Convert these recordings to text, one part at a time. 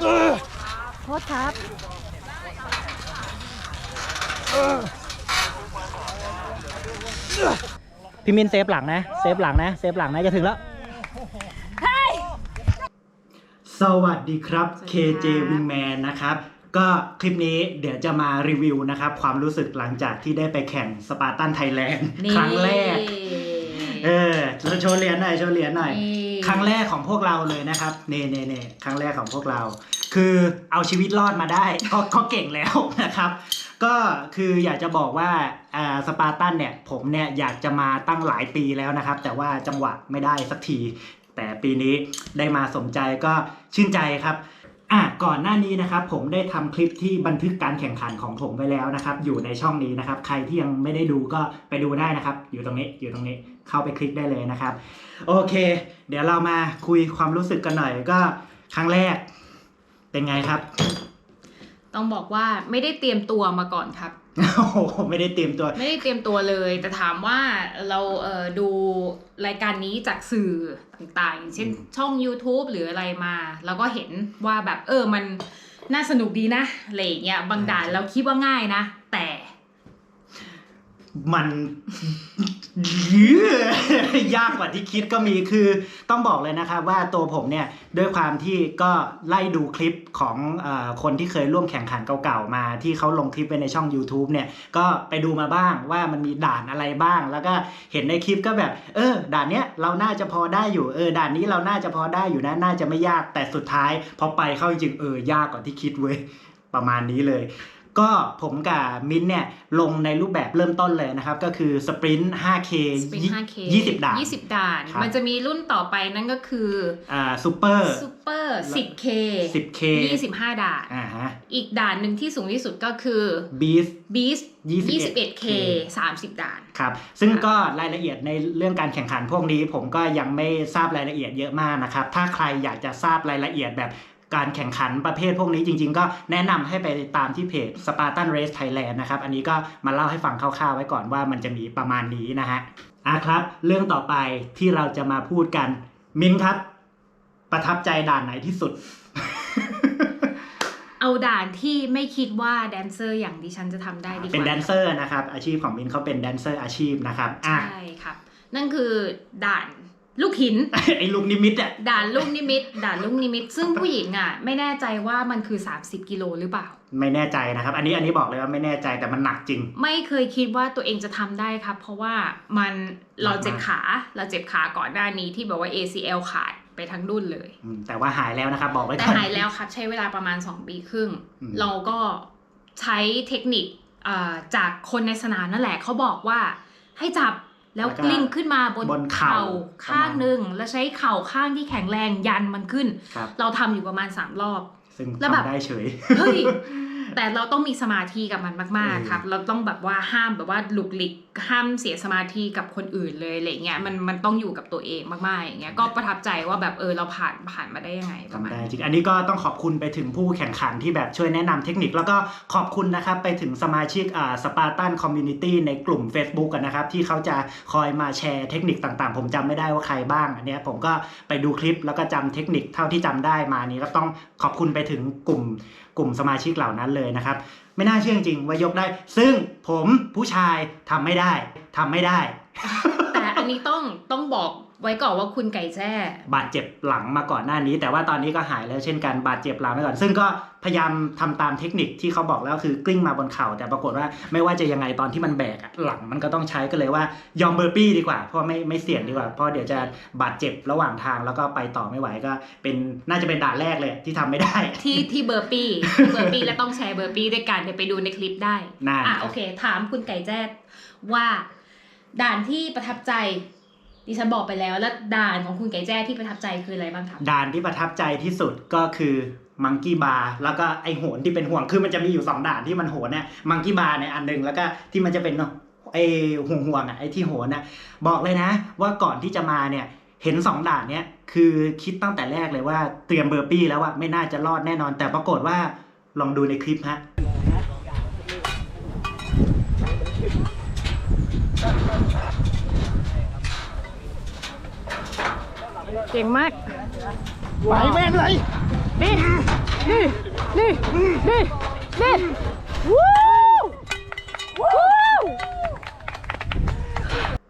โทษครับพี่มินเซฟหลังนะ เซฟหลังนะ เซฟหลังนะ จะถึงแล้ว สวัสดีครับ KJ Wingman นะครับ ก็คลิปนี้เดี๋ยวจะมารีวิวนะครับ ความรู้สึกหลังจากที่ได้ไปแข่งสปาร์ตันไทยแลนด์ครั้งแรก เออเราโชว์เหรียญหน่อยโชว์เหรียญหน่อย ครั้งแรกของพวกเราเลยนะครับเน่เน่เน่ครั้งแรกของพวกเรา คือเอาชีวิตรอดมาได้ก็ก็เก่งแล้วนะครับ ก็คืออยากจะบอกว่าอ่าสปาร์ตันเนี่ยผมเนี่ยอยากจะมาตั้งหลายปีแล้วนะครับ แต่ว่าจังหวะไม่ได้สักที แต่ปีนี้ได้มาสมใจก็ชื่นใจครับ อะก่อนหน้านี้นะครับผมได้ทำคลิปที่บันทึกการแข่งขันของผมไว้แล้วนะครับ อยู่ในช่องนี้นะครับ ใครที่ยังไม่ได้ดูก็ไปดูได้นะครับ อยู่ตรงนี้อยู่ตรงนี้เข้าไปคลิกได้เลยนะครับ โอเค เดี๋ยวเรามาคุยความรู้สึกกันหน่อยก็ครั้งแรกเป็นไงครับ ต้องบอกว่าไม่ได้เตรียมตัวมาก่อนครับ โอ้โหไม่ได้เตรียมตัว ไม่ได้เตรียมตัวเลย แต่ถามว่าเราเอ่อดูรายการนี้จากสื่อต่างๆอย่างเช่นอืมช่อง YouTube หรืออะไรมาแล้วก็เห็นว่าแบบเออมันน่าสนุกดีนะอะไรอย่างเงี้ยบางด่านเราคิดว่าง่ายนะ แต่ มันยากกว่าที่คิดก็มีคือต้องบอกเลยนะครับว่าตัวผมเนี่ยด้วยความที่ก็ไล่ดูคลิปของอคนที่เคยร่วมแข่งขันเก่าๆมาที่เขาลงคลิปไว้ในช่อง YouTube เนี่ยก็ไปดูมาบ้างว่ามันมีด่านอะไรบ้าง แล้วก็เห็นในคลิปก็แบบ เออ ด่านเนี้ยเราน่าจะพอได้อยู่เออด่านนี้เราน่าจะพอได้อยู่นะน่าจะไม่ยากแต่สุดท้ายพอไปเข้าจริงเออยากกว่าที่คิดเว้ยประมาณนี้เลย ก็ผมกับมิ้นท์เนี่ยลงในรูปแบบเริ่มต้นเลยนะครับ ก็คือสปรินต์ 5K สปริน 5K 20 ด่าน 20 ด่านครับมันจะมีรุ่นต่อไปนั่นก็คืออ่าซูเปอร์ซูเปอร์ 10K 10K 25 ด่านอ่าฮะอีกด่านหนึ่งที่สูงที่สุดก็คือบีส Beast 21K 21K 30 ด่านครับ ซึ่งก็รายละเอียดในเรื่องการแข่งขันพวกนี้ ผมก็ยังไม่ทราบรายละเอียดเยอะมากนะครับ ถ้าใครอยากจะทราบรายละเอียดแบบ การแข่งขันประเภทพวกนี้จริง ๆ ก็แนะนำให้ไปตามที่เพจ Spartan Race Thailand นะครับอันนี้ก็มาเล่าให้ฟังคร่าวๆ ไว้ก่อนว่ามันจะมีประมาณนี้นะฮะอะครับ เรื่องต่อไปที่เราจะมาพูดกันมิ้นครับ ประทับใจด่านไหนที่สุด เอาด่านที่ไม่คิดว่าแดนเซอร์อย่างดิฉันจะทำได้ดีกว่าเป็นแดนเซอร์นะครับ อาชีพของมิ้นเขาเป็นแดนเซอร์อาชีพนะครับอะใช่ครับนั่นคือด่าน ลูกหิน ไอ้ลูกนิมิตอะด่านลูกนิมิตด่านลูกนิมิต ซึ่งผู้หญิงอะ ไม่แน่ใจว่ามันคือ 30 กิโลหรือเปล่า ไม่แน่ใจนะครับ อันนี้อันนี้บอกเลยว่าไม่แน่ใจแต่มันหนักจริง ไม่เคยคิดว่าตัวเองจะทำได้ครับ เพราะว่ามันเราเจ็บขาเราเจ็บขาก่อนหน้านี้ที่แบบว่า ACL ขาดไปทั้งดุนเลยอืมแต่ว่าหายแล้วนะครับบอกไว้แต่ก่อนหายแล้วครับใช้เวลาประมาณ 2 ปีครึ่งอืมเราก็ใช้เทคนิคอ่าจากคนในสนามนั่นแหละเขาบอกว่าให้จับ แล้วกลิ้งขึ้นมาบนบนเข่าข้างหนึ่งแล้วใช้เข่าข้างที่แข็งแรงยันมันขึ้นครับเราทำอยู่ประมาณ3รอบ ซึ่งแล้วแบบทำได้เฉยเฮ้ย แต่เราต้องมีสมาธิกับมันมากเออๆครับ เราต้องแบบว่าห้ามแบบว่าหลุกหลิกห้ามเสียสมาธิกับคนอื่นเลยอะไรเงี้ยมันมันต้องอยู่กับตัวเองมากๆอย่างเงี้ยก็ประทับใจว่าแบบเออเราผ่านผ่านมาได้ยังไงประมาณทำได้นี้จริงอันนี้ก็ต้องขอบคุณไปถึงผู้แข่งขันที่แบบช่วยแนะนำเทคนิค แล้วก็ขอบคุณนะครับไปถึงสมาชิกอ่าสปาร์ตันคอมมูนิตี้ในกลุ่ม Facebook กันนะครับที่เขาจะคอยมาแชร์เทคนิคต่างๆ ผมจำไม่ได้ว่าใครบ้างอันเนี้ยผมก็ไปดูคลิปแล้วก็จำเทคนิคเท่าที่จำได้มานี้ก็ต้องขอบคุณไปถึงกลุ่ม กลุ่มสมาชิกเหล่านั้นเลยนะครับ ไม่น่าเชื่อจริงว่ายกได้ ซึ่งผมผู้ชายทำไม่ได้ทำไม่ได้ แต่อันนี้ต้องต้องบอกไว้ก่อนว่าคุณไก่แจ้บาดเจ็บหลังมาก่อนหน้านี้ แต่ว่าตอนนี้ก็หายแล้วเช่นกันบาดเจ็บหลังไปก่อน ซึ่งก็พยายามทำตามเทคนิคที่เขาบอกแล้วคือกลิ้งมาบนเข่าแต่ปรากฏว่าไม่ว่าจะยังไงตอนที่มันแบกอะหลังมันก็ต้องใช้ก็เลยว่ายอมเบอร์ปี้ดีกว่า เพราะไม่ไม่เสี่ยงดีกว่า เพราะเดี๋ยวจะบาดเจ็บระหว่างทางแล้วก็ไปต่อไม่ไหวก็เป็นน่าจะเป็นด่านแรกเลยที่ทำไม่ได้ ที่ที่เบอร์ปี้เบอร์ปี้และต้องแชร์เบอร์ปี้ด้วยกันเดี๋ยวไปดูในคลิปได้นั่นอะโอเค ถามคุณไก่แจ้ว่า ด่านที่ประทับใจดิฉันบอกไปแล้ว แล้วด่านของคุณไก่แจ้ที่ประทับใจคืออะไรบ้างครับด่านที่ประทับใจที่สุดก็คือมังกี้บาร์แล้วก็ไอโหนที่เป็นห่วงคือมันจะมีอยู่สองด่านที่มันโหนเนี่ยมังกี้บาร์เนี่ยอันหนึ่งแล้วก็ที่มันจะเป็นไอห่วงห่วงอะไอที่โหนอะบอกเลยนะ ว่าก่อนที่จะมาเนี่ยเห็นสองด่านเนี่ยคือคิดตั้งแต่แรกเลยว่าเตรียมเบอร์ปี้แล้วว่าไม่น่าจะรอดแน่นอน แต่ปรากฏว่าลองดูในคลิปฮะ เก่งมาก ไหวแม่งเลยนี่ นี่ นี่ นี่ นี่ วู้วู้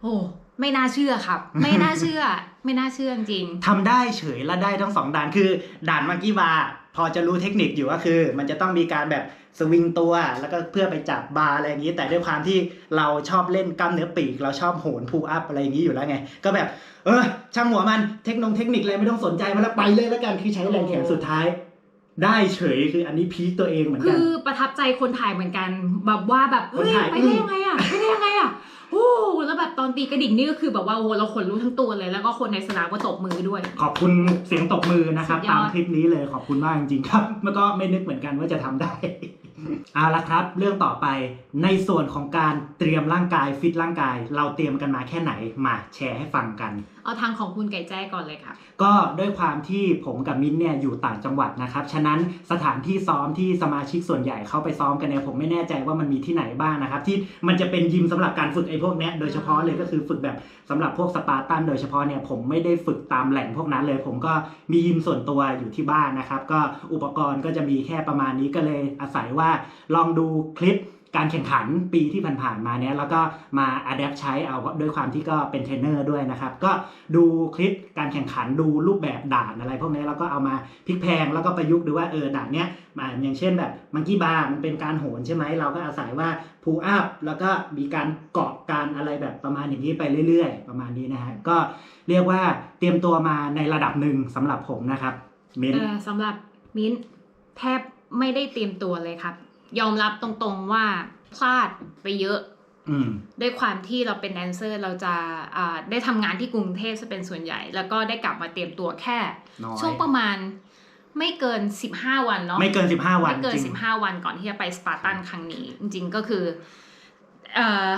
โอ้ไม่น่าเชื่อครับ ไม่น่าเชื่อ ไม่น่าเชื่อจริงทำได้เฉยและได้ทั้งสองด่านคือ ด่านมังกี้บาร์ พอจะรู้เทคนิคอยู่ก็คือ มันจะต้องมีการแบบสวิงตัวแล้วก็เพื่อไปจับบาร์อะไรอย่างนี้ แต่ด้วยความที่เราชอบเล่นกล้ามเนื้อปีก เราชอบโหนพูอัพอะไรอย่างนี้อยู่แล้วไง ก็แบบ เออช่างหัวมันเทคโนเทคนิคอะไรไม่ต้องสนใจมันแล้วไปเลยแล้วกันคือใช้แรงแขนสุดท้าย ได้เฉยคืออันนี้พีคตัวเองเหมือนคืกันอประทับใจคนถ่ายเหมือนกันแบบว่าแบบคนเฮ้ยถ่ายไปได้ยังไงอะไปได้ยังไงอะ โอ้แล้วแบบตอนตีกระดิ่งนี่ก็คือแบบว่าโอ้เราขนลุกทั้งตัวเลย แล้วก็คนในสนามก็ตบมือด้วย ขอบคุณเสียงตบมือนะครับ สุดยอด ตามคลิปนี้เลยขอบคุณมากจริงๆครับ แล้วก็ไม่นึกเหมือนกันว่าจะทำได้ เอาละครับ เรื่องต่อไปในส่วนของการเตรียมร่างกายฟิตร่างกาย เราเตรียมกันมาแค่ไหนมาแชร์ให้ฟังกันเอาทางของคุณไก่แจ้ก่อนเลยค่ะ ก็ด้วยความที่ผมกับมิ้นเนี่ยอยู่ต่างจังหวัดนะครับ ฉะนั้นสถานที่ซ้อมที่สมาชิกส่วนใหญ่เข้าไปซ้อมกันเนี่ยผมไม่แน่ใจว่ามันมีที่ไหนบ้างนะครับ ที่มันจะเป็นยิมสำหรับการฝึกไอ้พวกเนี้ยโดยเฉพาะเลยก็คือฝึกแบบสำหรับพวกสปาร์ตันโดยเฉพาะเนี่ยผมไม่ได้ฝึกตามแหล่งพวกนั้นเลย ผมก็มียิมส่วนตัวอยู่ที่บ้านนะครับ ก็อุปกรณ์ก็จะมีแค่ประมาณนี้ก็เลยอาศัยว่าลองดูคลิป การแข่งขันปีที่ผ่านๆมาเนี้ยแล้วก็มาอัดแอปใช้เอาด้วยความที่ก็เป็นเทรนเนอร์ด้วยนะครับก็ดูคลิปการแข่งขันดูรูปแบบด่านอะไรพวกนี้แล้วก็เอามาพลิกแพงแล้วก็ประยุกต์ดูว่าเออด่านเนี้ยมาอย่างเช่นแบบมังกี้บาร์มันเป็นการโหนใช่ไหมเราก็อาศัยว่าพูอัพแล้วก็มีการเกาะการอะไรแบบประมาณอย่างนี้ไปเรื่อย ๆ ประมาณนี้นะฮะก็เรียกว่าเตรียมตัวมาในระดับหนึ่งสำหรับผมนะครับ มิ้นสำหรับมิ้นแทบไม่ได้เตรียมตัวเลยครับ ยอมรับตรงๆว่าพลาดไปเยอะอืมด้วยความที่เราเป็นแดนเซอร์เราจะอ่าได้ทำงานที่กรุงเทพจะเป็นส่วนใหญ่ แล้วก็ได้กลับมาเตรียมตัวแค่น้อยช่วงประมาณไม่เกิน 15 วันเนาะไม่เกิน 15 วันไม่เกินจริง15 วันก่อนที่จะไปสปาร์ตันครั้งนี้ จริงๆก็คือเอ่อ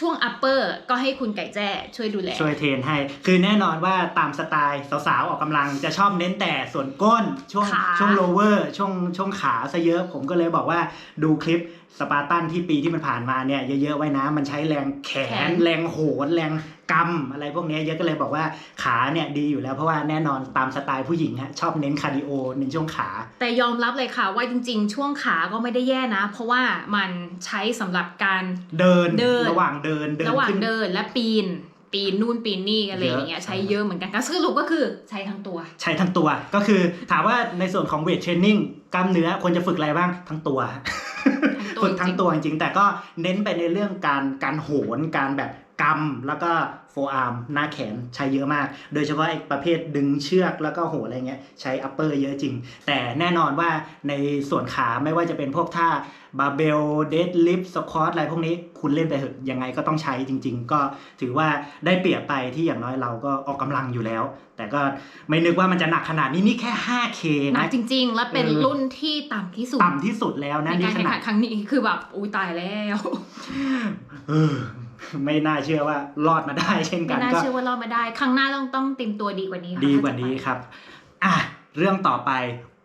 ช่วงอัปเปอร์ก็ให้คุณไก่แจ้ช่วยดูแล ช่วยเทรนให้ คือแน่นอนว่าตามสไตล์สาวๆ ออกกำลังจะชอบเน้นแต่ส่วนก้นช่วงขาช่วงโลเวอร์ช่วงช่วงขาซะเยอะ ผมก็เลยบอกว่าดูคลิป สปาร์ตันที่ปีที่มันผ่านมาเนี่ยเยอะๆไว้นะมันใช้แรงแขน แรงโหนแรงกำอะไรพวกเนี้ยเยอะก็เลยบอกว่าขาเนี่ยดีอยู่แล้วเพราะว่าแน่นอนตามสไตล์ผู้หญิงฮะชอบเน้นคาร์ดิโอในช่วงขา แต่ยอมรับเลยค่ะว่าจริง ๆ ช่วงขาก็ไม่ได้แย่นะ เพราะว่ามันใช้สำหรับการเดินเดินระหว่างเดินเดินระหว่างขึ้นเดินและปีนปีนนู่นปีนนี่อะไรอย่างเงี้ยเยอะใช้เยอะเหมือนกันก็สรุปก็คือใช้ทั้งตัว ใช้ทั้งตัวก็คือถามว่าในส่วนของเวทเทรนนิ่งกล้ามเนื้อควรจะฝึกอะไรบ้างทั้งตัวทั้งตัว ฝึกทั้งตัวจริงๆ แต่ก็เน้นไปในเรื่องการการโหนการแบบกำแล้วก็โฟอาร์มหน้าแขนใช้เยอะมาก โดยเฉพาะไอ้ประเภทดึงเชือกแล้วก็โหนอะไรเงี้ยใช้อัปเปอร์เยอะจริง แต่แน่นอนว่าในส่วนขาไม่ว่าจะเป็นพวกท่า บาร์เบลเดดลิฟสควอตอะไรพวกนี้คุณเล่นไปเถอะยังไงก็ต้องใช้จริง ๆ ก็ถือว่าได้เปรียบไปที่อย่างน้อยเราก็ออกกำลังอยู่แล้ว แต่ก็ไม่นึกว่ามันจะหนักขนาดนี้นี่แค่ 5K หนันะกจริง ๆ และเป็นเออรุ่นที่ต่ำที่สุดต่ำที่สุดแล้วในนะกานี่รขแข่งนาขัดนครั้งนี้คือแบบอุ้ยตายแล้วเออไม่น่าเชื่อว่ารอดมาได้ เช่นไม่กันน่าก็เชื่อว่ารอดมาได้ ครั้งหน้าต้องต้องเตรียมตัวดีกว่านี้ค่ะดีกว่านี้ครับ อะ เรื่องต่อไป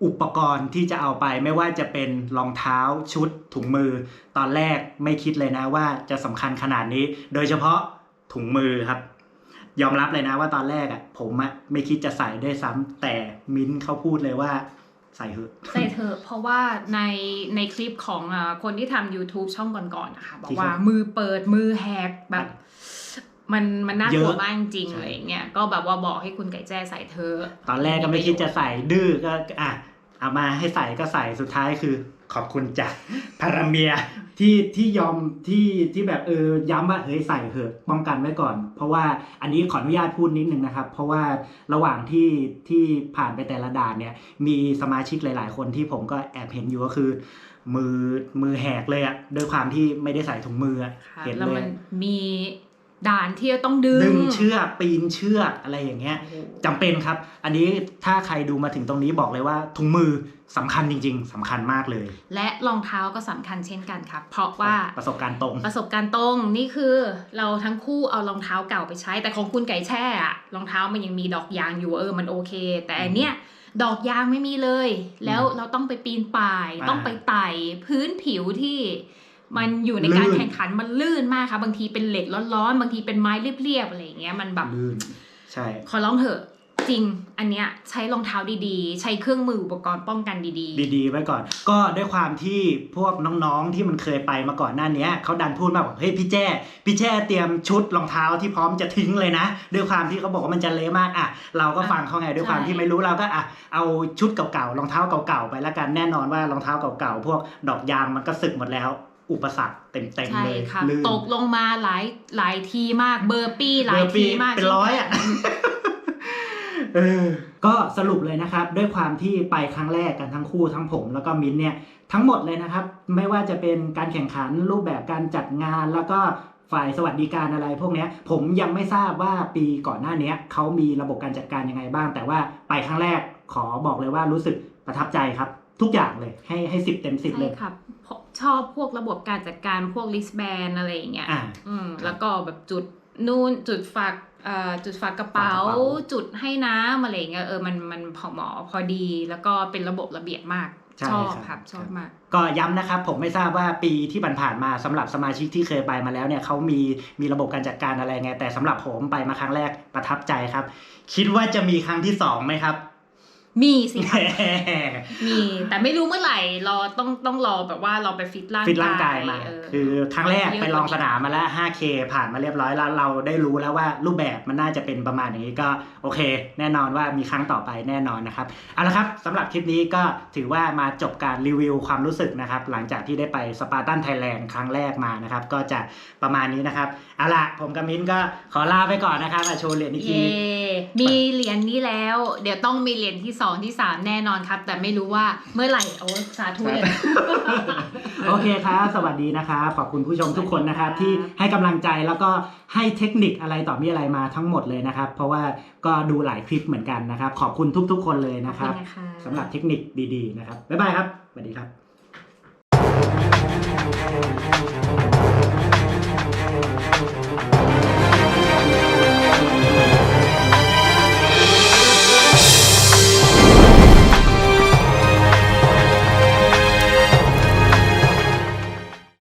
อุปกรณ์ที่จะเอาไปไม่ว่าจะเป็นรองเท้าชุด ถุงมือ ตอนแรกไม่คิดเลยนะว่าจะสำคัญขนาดนี้ โดยเฉพาะถุงมือครับ ยอมรับเลยนะว่าตอนแรกอะ ผมอะไม่คิดจะใส่ด้วยซ้ำแต่มิ้นท์เขาพูดเลยว่าใส่เถอะใส่เถอะเพราะว่าในในคลิปของอ่าคนที่ทำ YouTube ช่องก่อนๆนะคะบอกที่ว่าเขามือเปิดมือแหกแบบ มันมันน่ากลัวเยอะมากจริงๆใช่อะไรอย่างเงี้ยก็แบบว่าบอกให้คุณไก่แจ้ใส่เธอะตอนแรกก็ไม่คิดจะใส่ดื้อก็อะเอามาให้ใส่ก็ใส่สุดท้ายคือขอบคุณจากพาราเมียที่ที่ยอมที่ที่แบบเออย้ำว่าเฮ้ยใส่เถอะป้องกันไว้ก่อน เพราะว่าอันนี้ขออนุญาตพูดนิดนึงนะครับ เพราะว่าระหว่างที่ที่ผ่านไปแต่ละด่านเนี่ย มีสมาชิกหลาย ๆ คนที่ผมก็แอบเห็นอยู่ก็คือ มือมือแหกเลยอะด้วยความที่ไม่ได้ใส่ถุงมืออะค่ะเห็นแล้วเลมัยนมี ด่านที่จะต้องดึงดึงเชือกปีนเชือกอะไรอย่างเงี้ยโอ้โหจำเป็นครับ อันนี้ถ้าใครดูมาถึงตรงนี้บอกเลยว่าถุงมือสำคัญจริง ๆสำคัญมากเลย และรองเท้าก็สำคัญเช่นกันครับ เพราะว่าประสบการณ์ตรง ประสบการณ์ตรงนี่คือเราทั้งคู่เอารองเท้าเก่าไปใช้ แต่ของคุณไก่แช่อะรองเท้ามันยังมีดอกยางอยู่เออมันโอเค แต่อันเนี้ยดอกยางไม่มีเลย แล้วเราต้องไปปีนป่ายอ่าต้องไปไต่พื้นผิวที่ มันอยู่ในการลื่นแข่งขันมันลื่นมากค่ะบางทีเป็นเหล็กร้อนๆบางทีเป็นไม้เรียบๆอะไรอย่างเงี้ยมันแบบลื่นใช่ขอร้องเถอะจริง อันเนี้ยใช้รองเท้าดีๆ ใช้เครื่องมืออุปกรณ์ป้องกันดีดีๆ ไว้ก่อน ก็ด้วยความที่พวกน้องๆที่มันเคยไปมาก่อนหน้าเนี้ยเขาดันพูดมาบอกเฮ้ยพี่แจ้พี่แจ้เตรียมชุดรองเท้าที่พร้อมจะทิ้งเลยนะ ด้วยความที่เขาบอกว่ามันจะเละมากอะเราก็ฟังเขาไงด้วยความที่ไม่รู้เราก็อะเอาชุดเก่าๆรองเท้าเก่าๆไปแล้วกันแน่นอนว่ารองเท้าเก่าๆพวกดอกยางมันก็สึกหมดแล้ว อุปสรรคเต็มๆๆใช่เลยค่ะลื่นตกลงมาหลายหลายทีมากเบอร์ปี้หลายเบอร์ปีทีมากเป็นร้อยอะเออก็สรุปเลยนะครับ ด้วยความที่ไปครั้งแรกกันทั้งคู่ทั้งผม แล้วก็มิ้นท์เนี่ยทั้งหมดเลยนะครับ ไม่ว่าจะเป็นการแข่งขันรูปแบบการจัดงานแล้วก็ฝ่ายสวัสดิการอะไรพวกเนี้ยผมยังไม่ทราบว่าปีก่อนหน้าเนี้ยเขามีระบบการจัดการยังไงบ้าง แต่ว่าไปครั้งแรกขอบอกเลยว่ารู้สึกประทับใจครับ ทุกอย่างเลยให้ให้สิบเต็มสิบเลใช่ยครับ ชอบพวกระบบการจัดการพวกลิสแบนอะไรอย่างเงี้ยอ่า อืมแล้วก็แบบจุดนู่นจุดฝากเอ่อจุดฝากกระเป๋า ฝากกระเป๋าจุดให้น้ำอะไรอย่างเงี้ยเออมันมันพอเหมาะพอดี แล้วก็เป็นระบบระเบียบมากใช่ชอบครับครับชอบมาก ก็ย้ำนะครับ ผมไม่ทราบว่าปีที่ผ่านๆมาสำหรับสมาชิกที่เคยไปมาแล้วเนี่ยเขามีมีระบบการจัดการอะไรไง แต่สำหรับผมไปมาครั้งแรกประทับใจครับ คิดว่าจะมีครั้งที่สองไหมครับ มีสิครับมีแต่ไม่รู้เมื่อไหร่รอต้องต้องรอแบบว่าเราไปฟิตร่างฟิตร่างกายมาเออคือครั้งแรกเยอะไปลองสนามมาแล้ว 5K ผ่านมาเรียบร้อยแล้วเราได้รู้แล้วว่ารูปแบบมันน่าจะเป็นประมาณนี้ก็โอเค แน่นอนว่ามีครั้งต่อไปแน่นอนนะครับเอาละครับสำหรับคลิปนี้ก็ถือว่ามาจบการรีวิวความรู้สึกนะครับ หลังจากที่ได้ไปสปาร์ตันไทยแลนด์ครั้งแรกมานะครับ ก็จะประมาณนี้นะครับเอาละผมกับมิ้นก็ขอลาไปก่อนนะครับมาโชว์เหรียญอีกทีเย่มีเหรียญนี้แล้ว เดี๋ยวต้องมีเหรียญที่สองที่สามแน่นอนครับ แต่ไม่รู้ว่าเมื่อไหร่โอ้สาธุเลยนโอเคครับสวัสดีนะครับ ขอบคุณผู้ชมทุกคนนะครับ ที่ให้กำลังใจแล้วก็ให้เทคนิคอะไรต่อมีอะไรมาทั้งหมดเลยนะครับ เพราะว่าก็ดูหลายคลิปเหมือนกันนะครับ ขอบคุณทุก ๆ คนเลยนะครับขอบสำหรับเทคนิคดีๆนะครับบ๊ายบายครับสวัสดีครับ